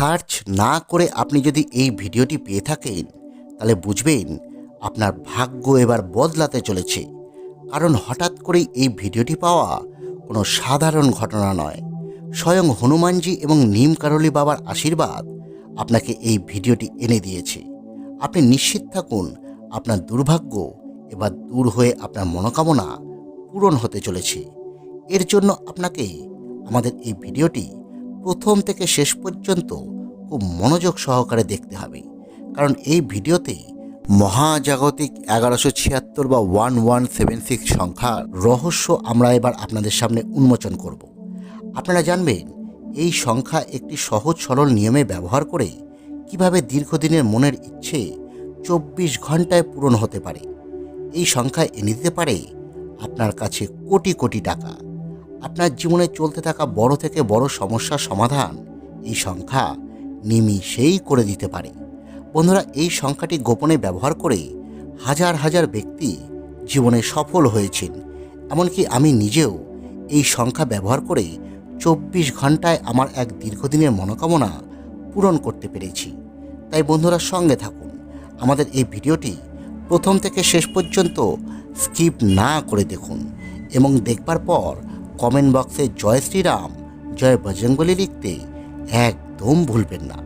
Search না করে আপনি যদি এই ভিডিওটি পেয়ে থাকেন, তাহলে বুঝবেন আপনার ভাগ্য এবার বদলাতে চলেছে। কারণ হঠাৎ করেই এই ভিডিওটি পাওয়া কোনো সাধারণ ঘটনা নয়। স্বয়ং হনুমানজি এবং নিম কারলি বাবার আশীর্বাদ আপনাকে এই ভিডিওটি এনে দিয়েছে। আপনি নিশ্চিত থাকুন, আপনার দুর্ভাগ্য এবার দূর হয়ে আপনার মনোকামনা পূরণ হতে চলেছে। এর জন্য আপনাকে আমাদের এই ভিডিওটি প্রথম থেকে শেষ পর্যন্ত খুব মনোযোগ সহকারে দেখতে হবে। কারণ এই ভিডিওতে মহাজাগতিক এগারোশো ছিয়াত্তর বা ওয়ান ওয়ান সেভেন সিক্স সংখ্যার রহস্য আমরা এবার আপনাদের সামনে উন্মোচন করব। আপনারা জানবেন, এই সংখ্যা একটি সহজ সরল নিয়মে ব্যবহার করে কীভাবে দীর্ঘদিনের মনের ইচ্ছে চব্বিশ ঘন্টায় পূরণ হতে পারে। এই সংখ্যা এনে দিতে পারে আপনার কাছে কোটি কোটি টাকা। আপনার জীবনে চলতে থাকা বড় থেকে বড় সমস্যার সমাধান এই সংখ্যা নিমিষেই করে দিতে পারে। বন্ধুরা, এই সংখ্যাটি গোপনে ব্যবহার করে হাজার হাজার ব্যক্তি জীবনে সফল হয়েছেন। এমনকি আমি নিজেও এই সংখ্যা ব্যবহার করে চব্বিশ ঘন্টায় আমার এক দীর্ঘদিনের মনোকামনা পূরণ করতে পেরেছি। তাই বন্ধুরা, সঙ্গে থাকুন। আমাদের এই ভিডিওটি প্রথম থেকে শেষ পর্যন্ত স্কিপ না করে দেখুন এবং দেখবার পর কমেন্ট বক্সে জয় শ্রীরাম, জয় বজরঙ্গলি লিখতে একদম ভুলবেন না।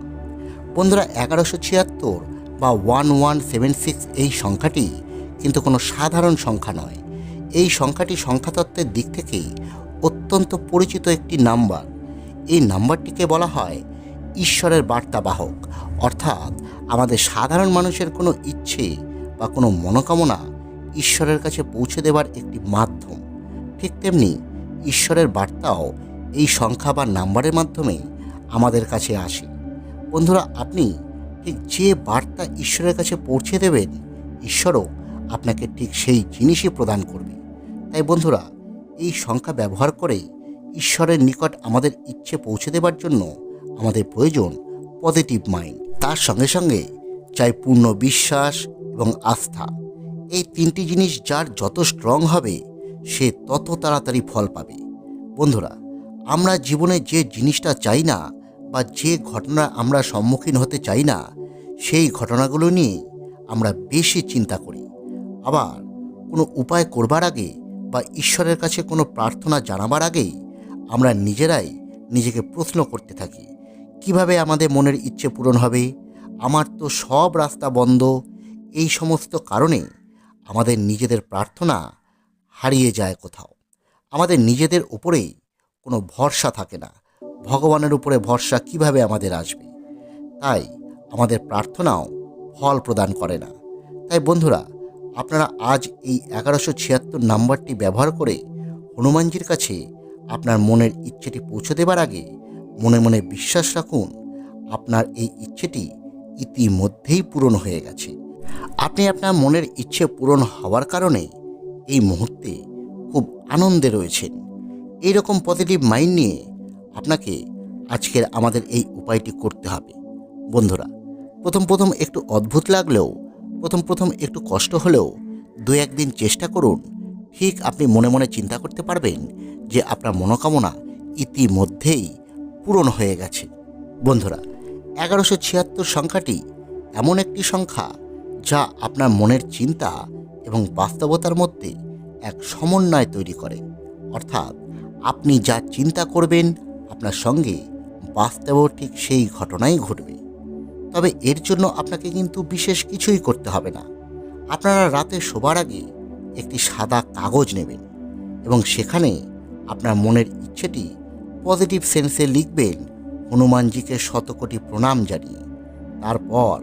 বন্ধুরা, এগারোশো ছিয়াত্তর বা ওয়ান ওয়ান সেভেন সিক্স এই সংখ্যাটি কিন্তু কোনো সাধারণ সংখ্যা নয়। এই সংখ্যাটি সংখ্যাতত্ত্বের দিক থেকে অত্যন্ত পরিচিত একটি নাম্বার। এই নাম্বারটিকে বলা হয় ঈশ্বরের বার্তাবাহক। অর্থাৎ আমাদের সাধারণ মানুষের কোনো ইচ্ছে বা কোনো মনোকামনা ঈশ্বরের কাছে পৌঁছে দেওয়ার একটি মাধ্যম। ঠিক তেমনি ঈশ্বরের বার্তাও এই সংখ্যা বা নাম্বারের মাধ্যমে আমাদের কাছে আসে। বন্ধুরা, আপনি ঠিক যে বার্তা ঈশ্বরের কাছে পৌঁছে দেবেন, ঈশ্বরও আপনাকে ঠিক সেই জিনিসই প্রদান করবে। তাই বন্ধুরা, এই সংখ্যা ব্যবহার করে ঈশ্বরের নিকট আমাদের ইচ্ছে পৌঁছে দেবার জন্য আমাদের প্রয়োজন পজিটিভ মাইন্ড তার সঙ্গে সঙ্গে চাই পূর্ণ বিশ্বাস এবং আস্থা। এই তিনটি জিনিস যার যত স্ট্রং হবে সে তত তাড়াতাড়ি ফল পাবে। বন্ধুরা, আমরা জীবনে যে জিনিসটা চাই না বা যে ঘটনা আমরা সম্মুখীন হতে চাই না, সেই ঘটনাগুলো নিয়ে আমরা বেশি চিন্তা করি। আবার কোনো উপায় করবার আগে বা ঈশ্বরের কাছে কোনো প্রার্থনা জানাবার আগেই আমরা নিজেরাই নিজেকে প্রশ্ন করতে থাকি, কীভাবে আমাদের মনের ইচ্ছে পূরণ হবে? আমার তো সব রাস্তা বন্ধ। এই সমস্ত কারণে আমাদের নিজেদের প্রার্থনা হারিয়ে যায় কোথাও। আমাদের নিজেদের উপরেই কোনো ভরসা থাকে না। ভগবানের উপরে ভরসা কীভাবে আমাদের আসবে? তাই আমাদের প্রার্থনাও ফল প্রদান করে না। তাই বন্ধুরা, আপনারা আজ এই এগারোশো ছিয়াত্তর নাম্বারটি ব্যবহার করে হনুমানজির কাছে আপনার মনের ইচ্ছেটি পৌঁছে দেবার আগে মনে মনে বিশ্বাস রাখুন, আপনার এই ইচ্ছেটি ইতিমধ্যেই পূরণ হয়ে গেছে। আপনি আপনার মনের ইচ্ছে পূরণ হওয়ার কারণে এই মুহূর্তে খুব আনন্দে রয়েছেন। এইরকম পজিটিভ মাইন্ড নিয়ে আপনাকে আজকের আমাদের এই উপায়টি করতে হবে। বন্ধুরা, প্রথম প্রথম একটু অদ্ভুত লাগলেও, প্রথম প্রথম একটু কষ্ট হলেও দু একদিন চেষ্টা করুন, ঠিক আপনি মনে মনে চিন্তা করতে পারবেন যে আপনার মনোকামনা ইতিমধ্যেই পূরণ হয়ে গেছে। বন্ধুরা, এগারোশো ছিয়াত্তর সংখ্যাটি এমন একটি সংখ্যা যা আপনার মনের চিন্তা এবং বাস্তবতার মধ্যে এক সমন্বয় তৈরি করে। অর্থাৎ আপনি যা চিন্তা করবেন, আপনার সঙ্গে বাস্তবেও ঠিক সেই ঘটনাই ঘটবে। তবে এর জন্য আপনাকে কিন্তু বিশেষ কিছুই করতে হবে না। আপনারা রাতে শোবার আগে একটি সাদা কাগজ নেবেন এবং সেখানে আপনার মনের ইচ্ছেটি পজিটিভ সেন্সে লিখবেন হনুমানজিকে শতকোটি প্রণাম জানিয়ে। তারপর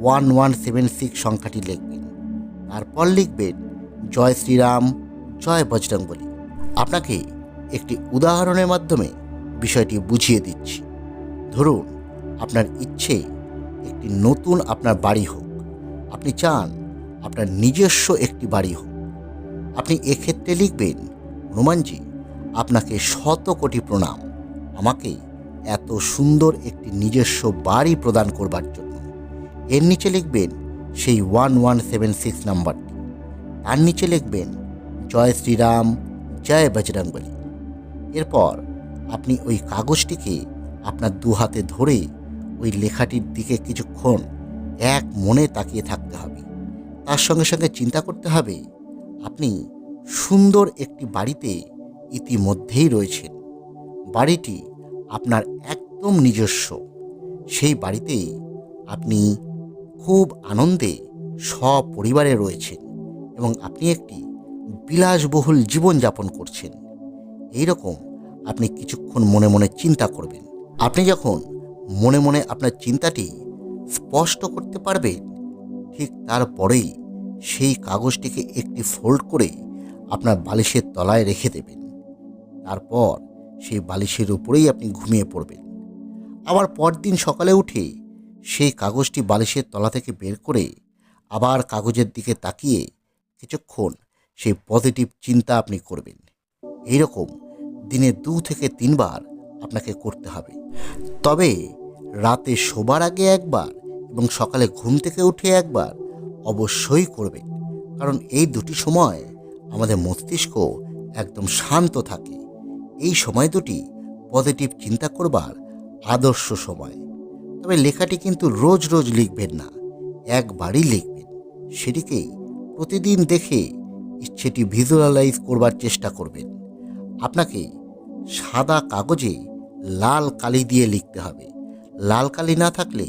ওয়ান ওয়ান সেভেন সিক্স সংখ্যাটি লিখবেন। তারপর লিখবেন জয় শ্রীরাম, জয় বজরংবলী। আপনাকে একটি উদাহরণের মাধ্যমে বিষয়টি বুঝিয়ে দিচ্ছি। ধরুন, আপনার ইচ্ছে একটি নতুন আপনার বাড়ি হোক। আপনি চান আপনার নিজস্ব একটি বাড়ি হোক। আপনি এক্ষেত্রে লিখবেন, হনুমানজি, আপনাকে শত কোটি প্রণাম। আমাকে এত সুন্দর একটি নিজস্ব বাড়ি প্রদান করবার জন্য। এর নিচে লিখবেন সেই ওয়ান ওয়ান সেভেন সিক্স নাম্বারটি তার নিচে লিখবেন, জয় শ্রীরাম, জয় বজরংবলী। এরপর আপনি ওই কাগজটিকে আপনার দু হাতে ধরে ওই লেখাটির দিকে কিছুক্ষণ এক মনে তাকিয়ে থাকতে হবে। তার সঙ্গে সঙ্গে চিন্তা করতে হবে, আপনি সুন্দর একটি বাড়িতে ইতিমধ্যেই রয়েছেন। বাড়িটি আপনার একদম নিজস্ব। সেই বাড়িতে আপনি খুব আনন্দে সপরিবারে রয়েছেন এবং আপনি একটি বিলাসবহুল জীবনযাপন করছেন। এই রকম আপনি কিছুক্ষণ মনে মনে চিন্তা করবেন। আপনি যখন মনে মনে আপনার চিন্তাটি স্পষ্ট করতে পারবেন, ঠিক তারপরেই সেই কাগজটিকে একটি ফোল্ড করে আপনার বালিশের তলায় রেখে দেবেন। তারপর সেই বালিশের উপরেই আপনি ঘুমিয়ে পড়বেন। আবার পরদিন সকালে উঠে সেই কাগজটি বালিশের তলা থেকে বের করে আবার কাগজের দিকে তাকিয়ে কিছুক্ষণ সেই পজিটিভ চিন্তা আপনি করবেন। এইরকম দিনে দু থেকে তিনবার আপনাকে করতে হবে। তবে রাতে শোবার আগে একবার এবং সকালে ঘুম থেকে উঠে একবার অবশ্যই করবেন। কারণ এই দুটি সময় আমাদের মস্তিষ্ক একদম শান্ত থাকে। এই সময় দুটি পজিটিভ চিন্তা করবার আদর্শ সময়। তবে লেখাটি কিন্তু রোজ রোজ লিখবেন না, একবারই লিখবেন। সেটিকে প্রতিদিন দেখে ইচ্ছেটি ভিজুয়ালাইজ করবার চেষ্টা করবেন। আপনাকে সাদা কাগজে লাল কালি দিয়ে লিখতে হবে। লাল কালি না থাকলে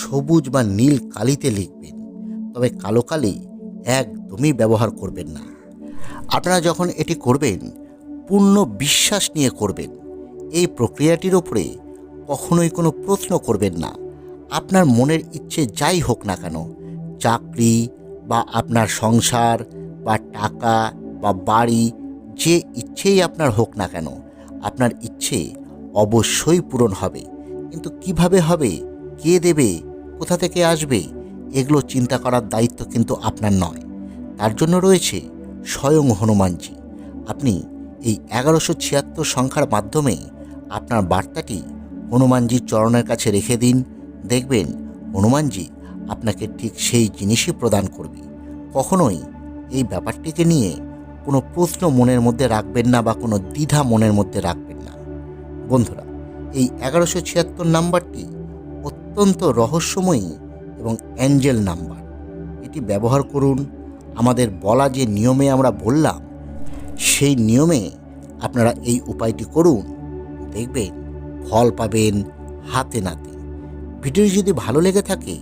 সবুজ বা নীল কালিতে লিখবেন, তবে কালো কালি একদমই ব্যবহার করবেন না। আপনারা যখন এটি করবেন, পূর্ণ বিশ্বাস নিয়ে করবেন। এই প্রক্রিয়াটির ওপরে কখনোই কোনো প্রশ্ন করবেন না। আপনার মনের ইচ্ছে যাই হোক না কেন, চাকরি বা আপনার সংসার বা টাকা বা বাড়ি, যে ইচ্ছেই আপনার হোক না কেন, আপনার ইচ্ছে অবশ্যই পূরণ হবে। কিন্তু কীভাবে হবে, কে দেবে, কোথা থেকে আসবে, এগুলো চিন্তা করার দায়িত্ব কিন্তু আপনার নয়। তার জন্য রয়েছে স্বয়ং হনুমানজি। আপনি এই এগারোশো ছিয়াত্তর সংখ্যার মাধ্যমে আপনার বার্তাটি হনুমানজির চরণের কাছে রেখে দিন। দেখবেন হনুমানজি আপনাকে ঠিক সেই জিনিসই প্রদান করবে। কখনোই এই ব্যাপারটিকে নিয়ে কোনো প্রশ্ন মনের মধ্যে রাখবেন না বা কোনো দ্বিধা মনের মধ্যে রাখবেন না। বন্ধুরা, এই এগারোশো ছিয়াত্তর নাম্বারটি অত্যন্ত রহস্যময়ী এবং অ্যাঞ্জেল নাম্বার। এটি ব্যবহার করুন। আমাদের বলা যে নিয়মে আমরা বললাম, সেই নিয়মে আপনারা এই উপায়টি করুন। দেখবেন ফল পাবেন হাতে নাতে। ভিডিওটি যদি ভালো লেগে থাকে,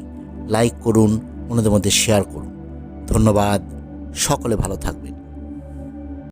লাইক করুন, অন্যদের মধ্যে শেয়ার করুন। ধন্যবাদ, সকলে ভালো থাকবেন।